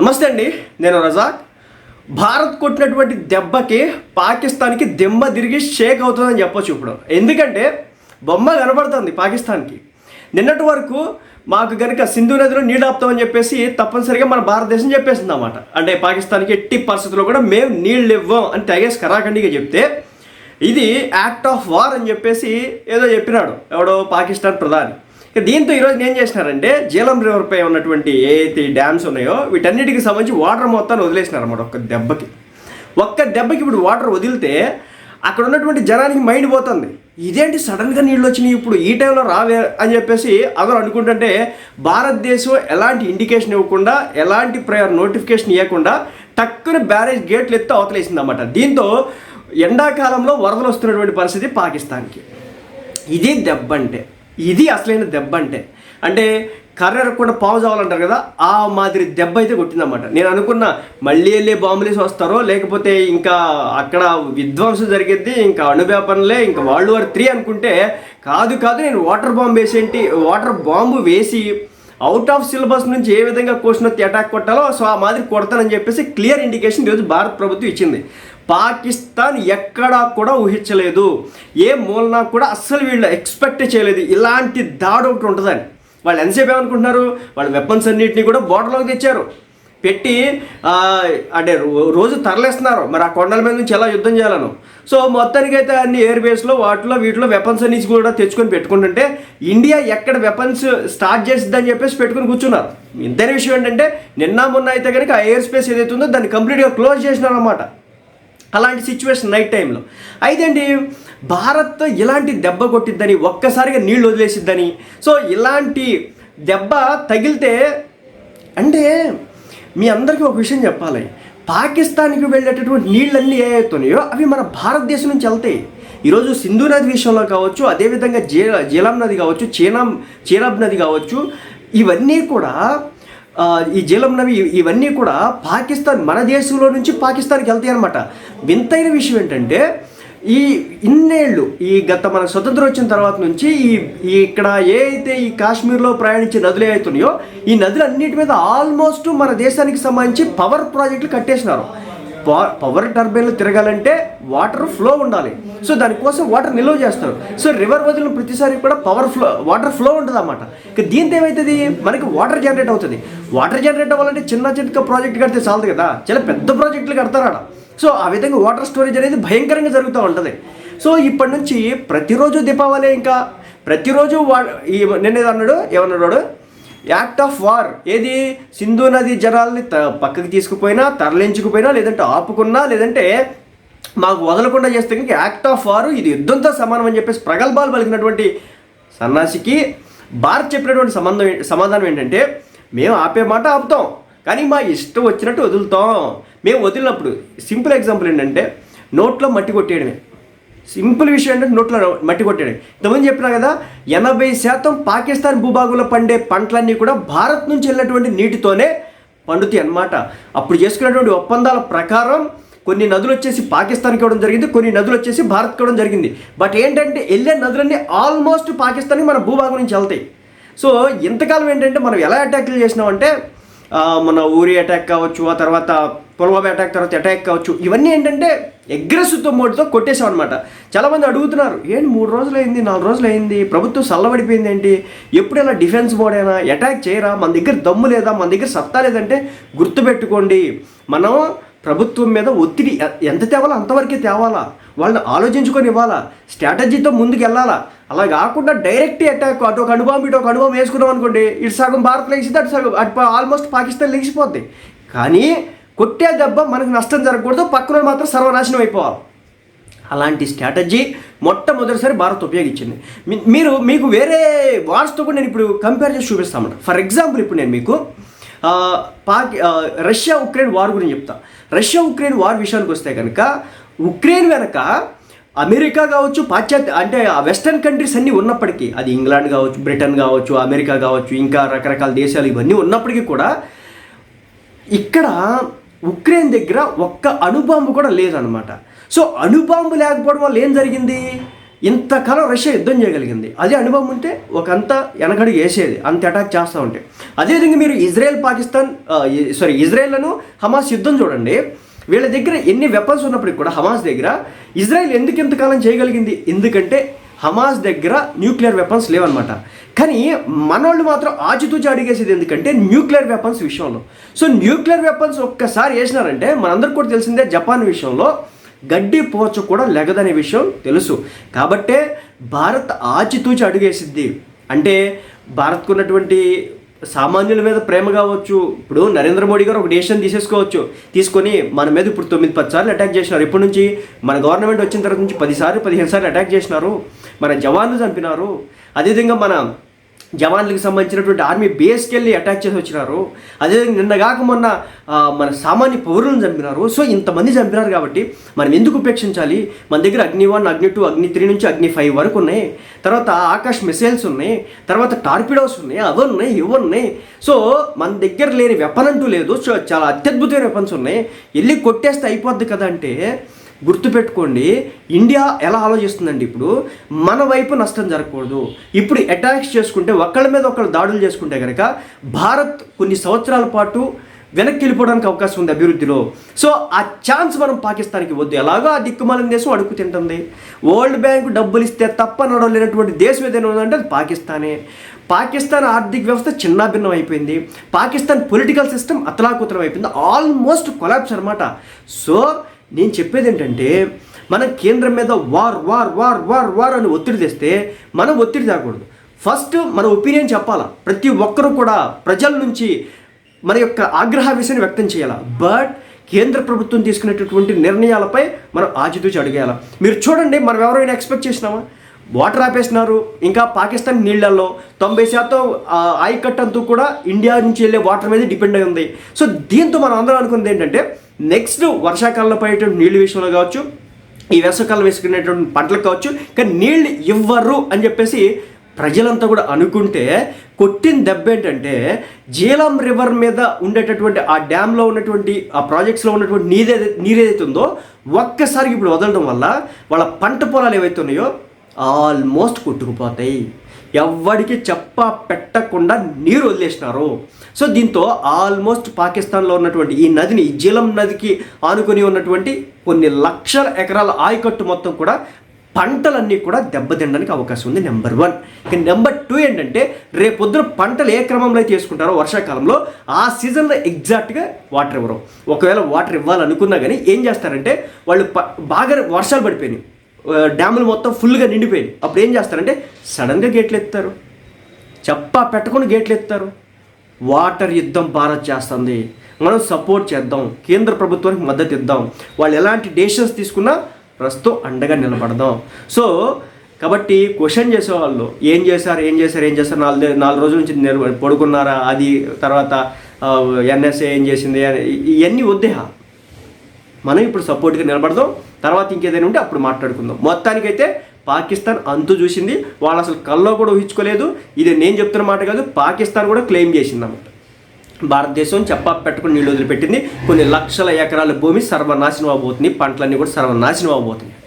నమస్తే అండి నేను రజాక్. భారత్ కొట్టినటువంటి దెబ్బకి పాకిస్తాన్కి దెమ్మ తిరిగి షేక్ అవుతుందని చెప్పొచ్చు ఇప్పుడు. ఎందుకంటే బొమ్మ కనబడుతుంది పాకిస్తాన్కి. నిన్నటి వరకు మాకు కనుక సింధు నదిలో నీళ్ళు ఆపుతామని చెప్పేసి తప్పనిసరిగా మన భారతదేశం చెప్పేసింది అనమాట అంటే పాకిస్తాన్కి ఎట్టి పరిస్థితుల్లో కూడా మేము నీళ్ళు ఇవ్వం అని తెగేసి కరాఖండిగా చెప్తే ఇది యాక్ట్ ఆఫ్ వార్ అని చెప్పేసి ఏదో చెప్పినాడు ఎవడో పాకిస్తాన్ ప్రధాని. దీంతో ఈరోజు ఏం చేసినారంటే జీలం రివర్ పై ఉన్నటువంటి ఏ డ్యామ్స్ ఉన్నాయో వీటన్నిటికి సంబంధించి వాటర్ మొత్తాన్ని వదిలేసినారు అనమాట ఒక్క దెబ్బకి. ఒక్క దెబ్బకి ఇప్పుడు వాటర్ వదిలితే అక్కడ ఉన్నటువంటి జనానికి మైండ్ పోతుంది. ఇదేంటి సడన్గా నీళ్ళు వచ్చినాయి ఇప్పుడు? ఈ టైంలో రావే అని చెప్పేసి అందరూ అనుకుంటుంటే భారతదేశం ఎలాంటి ఇండికేషన్ ఇవ్వకుండా ఎలాంటి ప్రయర్ నోటిఫికేషన్ ఇవ్వకుండా టక్కున బ్యారేజ్ గేట్లు ఎత్తి అవతలేసిందన్నమాట. దీంతో ఎండాకాలంలో వరదలు వస్తున్నటువంటి పరిస్థితి పాకిస్తాన్కి. ఇది దెబ్బ అంటే. ఇది అసలైన దెబ్బ అంటే. అంటే కర్రర్ కూడా పాజ్ అవ్వాలంటారు కదా ఆ మాదిరి దెబ్బ అయితే కొట్టిందన్నమాట. నేను అనుకున్న మళ్ళీ వెళ్ళి బాంబులేసి వస్తారో లేకపోతే ఇంకా అక్కడ విధ్వంసం జరిగిద్ది ఇంకా అణువ్యాపనలే ఇంకా వరల్డ్ వార్ త్రీ అనుకుంటే కాదు కాదు నేను వాటర్ బాంబు వేసేంటి వాటర్ బాంబు వేసి అవుట్ ఆఫ్ సిలబస్ నుంచి ఏ విధంగా క్వశ్చన్ వచ్చి అటాక్ కొట్టాలో సో ఆ మాదిరి కొడతానని చెప్పేసి క్లియర్ ఇండికేషన్ ఈరోజు భారత ప్రభుత్వం ఇచ్చింది. పాకిస్తాన్ ఎక్కడా కూడా ఊహించలేదు. ఏ మూలన కూడా అస్సలు వీళ్ళు ఎక్స్పెక్ట్ చేయలేదు. ఇలాంటి దాడి ఒకటి ఉంటుందని వాళ్ళు ఎంతసేపు ఏమనుకుంటున్నారు? వాళ్ళ వెపన్స్ అన్నింటినీ కూడా బోర్డర్లోకి తెచ్చారు. పెట్టి అంటే రో- రోజు తరలేస్తున్నారు. మరి ఆ కొండల మీద నుంచి ఎలా యుద్ధం చేయాలను. సో మొత్తానికి అయితే అన్ని ఎయిర్ బేస్లో వాటిలో వీటిలో వెపన్స్ అన్ని కూడా తెచ్చుకొని పెట్టుకుంటుంటే ఇండియా ఎక్కడ వెపన్స్ స్టార్ట్ చేసిద్దని చెప్పేసి పెట్టుకుని కూర్చున్నారు. ఇంతనే విషయం ఏంటంటే నిన్న మొన్న అయితే కనుక ఆ ఎయిర్ స్పేస్ ఏదైతే ఉందో దాన్ని కంప్లీట్గా క్లోజ్ చేసినారనమాట అలాంటి సిచ్యువేషన్ నైట్ టైంలో అయితే అండి భారత్ ఇలాంటి దెబ్బ కొట్టిద్దని ఒక్కసారిగా నీళ్ళు వదిలేసిద్దని. సో ఇలాంటి దెబ్బ తగిలితే అంటే మీ అందరికీ ఒక విషయం చెప్పాలి. పాకిస్తాన్కి వెళ్ళేటటువంటి నీళ్ళన్నీ ఏ అవుతున్నాయో అవి మన భారతదేశం నుంచి వెళ్తాయి. ఈరోజు సింధు నది విషయంలో కావచ్చు అదేవిధంగా జే జీలం నది కావచ్చు చీనాం చీనాబ్ నది కావచ్చు ఇవన్నీ కూడా ఈ జీలం నవి ఇవన్నీ కూడా పాకిస్తాన్ మన దేశంలో నుంచి పాకిస్తాన్కి వెళ్తాయి అనమాట వింతైన విషయం ఏంటంటే ఈ ఇన్నేళ్ళు ఈ గత మన స్వతంత్రం వచ్చిన తర్వాత నుంచి ఈ ఇక్కడ ఏ అయితే ఈ కాశ్మీర్లో ప్రయాణించే నదులు అవుతున్నాయో ఈ నదులు అన్నిటి మీద ఆల్మోస్ట్ మన దేశానికి సంబంధించి పవర్ ప్రాజెక్టులు కట్టేసినారు. పవర్ టర్బైన్లు తిరగాలంటే వాటర్ ఫ్లో ఉండాలి. సో దానికోసం వాటర్ నిల్వ చేస్తారు. సో రివర్ వదిలిన ప్రతిసారి కూడా పవర్ ఫ్లో వాటర్ ఫ్లో ఉంటుంది అన్నమాట ఇక దీంతో ఏమవుతుంది మనకి వాటర్ జనరేట్ అవుతుంది. వాటర్ జనరేట్ అవ్వాలంటే చిన్న చిన్న ప్రాజెక్ట్ కడితే చాలదు కదా. చాలా పెద్ద ప్రాజెక్టులు కడతారాడ సో ఆ విధంగా వాటర్ స్టోరేజ్ అనేది భయంకరంగా జరుగుతూ ఉంటుంది. సో ఇప్పటి నుంచి ప్రతిరోజు దీపావళి ఇంకా ప్రతిరోజు వా ఈ నిన్న అన్నాడు? ఏమన్నాడు యాక్ట్ ఆఫ్ వార్. ఏది? సింధు నది జనాల్ని త పక్కకి తీసుకుపోయినా తరలించుకుపోయినా లేదంటే ఆపుకున్నా లేదంటే మాకు వదలకుండా చేస్తే కనుక యాక్ట్ ఆఫ్ వారు ఇది యుద్ధంతో సమానం అని చెప్పేసి ప్రగల్భాలు పలికినటువంటి సన్నాసికి భారత్ చెప్పినటువంటి సంబంధం సమాధానం ఏంటంటే మేము ఆపే మాట ఆపుతాం కానీ మా ఇష్టం వచ్చినట్టు వదులుతాం. మేము వదిలినప్పుడు సింపుల్ ఎగ్జాంపుల్ ఏంటంటే నోట్లో మట్టి కొట్టేయడమే. సింపుల్ విషయం అంటే నోట్లో మట్టి కొట్టాడు ఇంతకుముందు చెప్పినా కదా ఎనభై శాతం పాకిస్తాన్ భూభాగంలో పండే పంటలన్నీ కూడా భారత్ నుంచి వెళ్ళినటువంటి నీటితోనే పండుతాయి అన్నమాట. అప్పుడు చేసుకున్నటువంటి ఒప్పందాల ప్రకారం కొన్ని నదులు వచ్చేసి పాకిస్తాన్కి ఇవ్వడం జరిగింది కొన్ని నదులు వచ్చేసి భారత్కి ఇవ్వడం జరిగింది. బట్ ఏంటంటే వెళ్ళే నదులన్నీ ఆల్మోస్ట్ పాకిస్తాన్కి మన భూభాగం నుంచి వెళ్తాయి. సో ఇంతకాలం ఏంటంటే మనం ఎలా అటాక్లు చేసినామంటే మన ఊరి అటాక్ కావచ్చు ఆ తర్వాత పుల్వామా అటాక్ తర్వాత అటాక్ కావచ్చు. ఇవన్నీ ఏంటంటే అగ్రెసివ్తో మోడ్తో కొట్టేశామన్నమాట. అనమాట చాలామంది అడుగుతున్నారు ఏంటి మూడు రోజులు అయింది నాలుగు రోజులు అయింది ప్రభుత్వం చల్లబడిపోయింది ఏంటి? ఎప్పుడైనా డిఫెన్స్ మోడైనా అటాక్ చేయరా? మన దగ్గర దమ్ము లేదా? మన దగ్గర సత్తా లేదంటే గుర్తుపెట్టుకోండి. మనం ప్రభుత్వం మీద ఒత్తిడి ఎ- ఎంత తేవాలో అంతవరకే తేవాలా? వాళ్ళని ఆలోచించుకొని ఇవ్వాలా? స్ట్రాటజీతో ముందుకు వెళ్ళాలా అలా కాకుండా డైరెక్ట్ అటాక్ అటు ఒక అనుభవం ఇటు ఒక అనుభవం వేసుకున్నాం అనుకోండి ఇటు సగం భారత్ లెగిసింది అటు సగం అటు ఆల్మోస్ట్ పాకిస్తాన్ లెగిసిపోద్ది కానీ కొట్టే దెబ్బ మనకు నష్టం జరగకూడదు. పక్కన మాత్రం సర్వనాశనం అయిపోవాలి. అలాంటి స్ట్రాటజీ మొట్టమొదటిసారి భారత్ ఉపయోగించింది. మీరు మీకు వేరే వార్స్తో కూడా నేను ఇప్పుడు కంపేర్ చేసి చూపిస్తామంట ఫర్ ఎగ్జాంపుల్ ఇప్పుడు నేను మీకు పాకి రష్యా ఉక్రెయిన్ వార్ గురించి చెప్తా. రష్యా ఉక్రెయిన్ వార్ విషయానికి వస్తే కనుక ఉక్రెయిన్ వెనక అమెరికా కావచ్చు పాశ్చాత్య అంటే ఆ వెస్టర్న్ కంట్రీస్ అన్నీ ఉన్నప్పటికీ అది ఇంగ్లాండ్ కావచ్చు బ్రిటన్ కావచ్చు అమెరికా కావచ్చు ఇంకా రకరకాల దేశాలు ఇవన్నీ ఉన్నప్పటికీ కూడా ఇక్కడ ఉక్రెయిన్ దగ్గర ఒక్క అణుబాంబు కూడా లేదనమాట సో అణుబాంబు లేకపోవడం వల్ల ఏం జరిగింది? ఇంతకాలం రష్యా యుద్ధం చేయగలిగింది. అదే అనుభవం ఉంటే ఒకంత వెనకడుగు వేసేది. అంత అటాక్ చేస్తూ ఉంటే. అదేవిధంగా మీరు ఇజ్రాయెల్ పాకిస్తాన్ సారీ ఇజ్రాయెల్ను హమాస్ యుద్ధం చూడండి. వీళ్ళ దగ్గర ఎన్ని వెపన్స్ ఉన్నప్పటికి కూడా హమాస్ దగ్గర ఇజ్రాయెల్ ఎందుకు ఇంతకాలం చేయగలిగింది? ఎందుకంటే హమాస్ దగ్గర న్యూక్లియర్ వెపన్స్ లేవన్నమాట. కానీ మనోళ్ళు మాత్రం ఆచితూచి అడిగేసేది ఎందుకంటే న్యూక్లియర్ వెపన్స్ విషయంలో. సో న్యూక్లియర్ వెపన్స్ ఒక్కసారి వేసినారంటే మనందరికి కూడా తెలిసిందే జపాన్ విషయంలో గడ్డి పోచ కూడా లెగదనే విషయం తెలుసు. కాబట్టే భారత్ ఆచితూచి అడుగేసిద్ది. అంటే భారత్కు ఉన్నటువంటి సామాన్యుల మీద ప్రేమ కావచ్చు ఇప్పుడు నరేంద్ర మోడీ గారు ఒక డెసిషన్ తీసేసుకోవచ్చు. తీసుకొని మన మీద ఇప్పుడు తొమ్మిది పది సార్లు అటాక్ చేసినారు. ఇప్పటి నుంచి? మన గవర్నమెంట్ వచ్చిన తర్వాత నుంచి పది సార్లు పదిహేను సార్లు అటాక్ చేసినారు. మన జవాన్లు చంపినారు. అదేవిధంగా మన జవాన్లకు సంబంధించినటువంటి ఆర్మీ బేస్కి వెళ్ళి అటాక్ చేసి వచ్చినారు. అదేవిధంగా నిన్న కాక మొన్న మన సామాన్య పౌరులను చంపినారు. సో ఇంతమంది చంపినారు కాబట్టి మనం ఎందుకు ఉపేక్షించాలి? మన దగ్గర అగ్ని వన్ అగ్ని టూ అగ్ని త్రీ నుంచి అగ్ని ఫైవ్ వరకు ఉన్నాయి. తర్వాత ఆకాష్ మిసైల్స్ ఉన్నాయి. తర్వాత టార్పిడోస్ ఉన్నాయి. అవి ఉన్నాయి ఇవి ఉన్నాయి. సో మన దగ్గర లేని వెపన్ అంటూ లేదు. సో చాలా అత్యద్భుతమైన వెపన్స్ ఉన్నాయి. వెళ్ళి కొట్టేస్తే అయిపోద్ది కదా అంటే గుర్తుపెట్టుకోండి ఇండియా ఎలా ఆలోచిస్తుందండి ఇప్పుడు? మన వైపు నష్టం జరగకూడదు. ఇప్పుడు అటాక్స్ చేసుకుంటే ఒకళ్ళ మీద ఒకళ్ళు దాడులు చేసుకుంటే కనుక భారత్ కొన్ని సంవత్సరాల పాటు వెనక్కి వెళ్ళిపోవడానికి అవకాశం ఉంది అభివృద్ధిలో. సో ఆ ఛాన్స్ మనం పాకిస్తాన్కి వద్దు ఎలాగో ఆ దిక్కుమాలిన దేశం అడుగు తింటుంది. వరల్డ్ బ్యాంక్ డబ్బులు ఇస్తే తప్ప నడవలేనటువంటి దేశం ఏదైనా ఉందంటే అది పాకిస్తానే. పాకిస్తాన్ ఆర్థిక వ్యవస్థ చిన్నాభిన్నం అయిపోయింది. పాకిస్తాన్ పొలిటికల్ సిస్టమ్ అతలాకుతలం అయిపోయింది. ఆల్మోస్ట్ కొలాప్స్ అనమాట సో నేను చెప్పేది ఏంటంటే మన కేంద్రం మీద war war war war war అని ఒత్తిడి తెస్తే మనం ఒత్తిడి తేకూడదు ఫస్ట్ మన ఒపీనియన్ చెప్పాలా? ప్రతి ఒక్కరూ కూడా ప్రజల నుంచి మన యొక్క ఆగ్రహ విషయాన్ని వ్యక్తం చేయాలి? బట్ కేంద్ర ప్రభుత్వం తీసుకునేటటువంటి నిర్ణయాలపై మనం ఆచితూచి అడిగేయాలి? మీరు చూడండి మనం ఎవరైనా ఎక్స్పెక్ట్ చేసినామా? వాటర్ ఆపేసినారు. ఇంకా పాకిస్తాన్ నీళ్ళల్లో తొంభై శాతం ఆ, అంతా కూడా ఇండియా నుంచి వెళ్ళే వాటర్ మీద డిపెండ్ అయి ఉంది. సో దీంతో మనం అందరం అనుకుంది ఏంటంటే నెక్స్ట్ వర్షాకాలంలో పడేటువంటి నీళ్ళ విషయంలో కావచ్చు ఈ వేసవకాలం వేసుకునేటువంటి పంటలకు కావచ్చు కానీ నీళ్ళు ఇవ్వరు అని చెప్పేసి ప్రజలంతా కూడా అనుకుంటే కొట్టిన దెబ్బ ఏంటంటే జీలం రివర్ మీద ఉండేటటువంటి ఆ డ్యామ్లో ఉన్నటువంటి ఆ ప్రాజెక్ట్స్లో ఉన్నటువంటి నీరేది నీరేదైతే ఉందో ఒక్కసారికి ఇప్పుడు వదలడం వల్ల వాళ్ళ పంట పొలాలు ఏవైతే ఉన్నాయో ఆల్మోస్ట్ కొట్టుకుపోతాయి. ఎవ్వడికి చెప్ప పెట్టకుండా నీరు వదిలేసినారు. సో దీంతో ఆల్మోస్ట్ పాకిస్తాన్లో ఉన్నటువంటి ఈ నదిని జీలం నదికి ఆనుకొని ఉన్నటువంటి కొన్ని లక్షల ఎకరాల ఆయకట్టు మొత్తం కూడా పంటలన్నీ కూడా దెబ్బతినడానికి అవకాశం ఉంది నెంబర్ వన్. ఇక నెంబర్ టూ ఏంటంటే రేపొద్దున పంటలు ఏ క్రమంలో అయితే చేసుకుంటారో వర్షాకాలంలో ఆ సీజన్లో ఎగ్జాక్ట్గా వాటర్ ఇవ్వరు. ఒకవేళ వాటర్ ఇవ్వాలనుకున్నా కానీ ఏం చేస్తారంటే వాళ్ళు ప- బాగా వర్షాలు పడిపోయినాయి. డ్యాములు మొత్తం ఫుల్గా నిండిపోయినాయి. అప్పుడు ఏం చేస్తారంటే సడన్గా గేట్లు ఎత్తారు చెప్పా పెట్టకుండా గేట్లు ఎత్తారు వాటర్ యుద్ధం భారత్ చేస్తుంది. మనం సపోర్ట్ చేద్దాం. కేంద్ర ప్రభుత్వానికి మద్దతు ఇద్దాం. వాళ్ళు ఎలాంటి డెసిషన్స్ తీసుకున్నా ప్రస్తుతం అండగా నిలబడదాం. సో కాబట్టి క్వశ్చన్ చేసేవాళ్ళు ఏం చేశారు? ఏం చేశారు? ఏం చేశారు? నాలుగు నాలుగు రోజుల నుంచి పడుకున్నారా? అది తర్వాత ఎన్ఎస్ఏ ఏం చేసింది? అని ఇవన్నీ వద్దేహా. మనం ఇప్పుడు సపోర్ట్గా నిలబడదాం. తర్వాత ఇంకేదైనా ఉంటే అప్పుడు మాట్లాడుకుందాం. మొత్తానికైతే పాకిస్తాన్ అంతు చూసింది వాళ్ళు అసలు కల్లో కూడా ఊహించుకోలేదు. ఇది నేను చెప్తున్న మాట కాదు పాకిస్తాన్ కూడా క్లెయిమ్ చేసింది అన్నమాట భారతదేశం చెప్పా పెట్టుకుని నీళ్ళు వదిలిపెట్టింది. కొన్ని లక్షల ఎకరాల భూమి సర్వనాశనం అవబోతుంది పంటలన్నీ కూడా సర్వనాశనం అవబోతున్నాయి.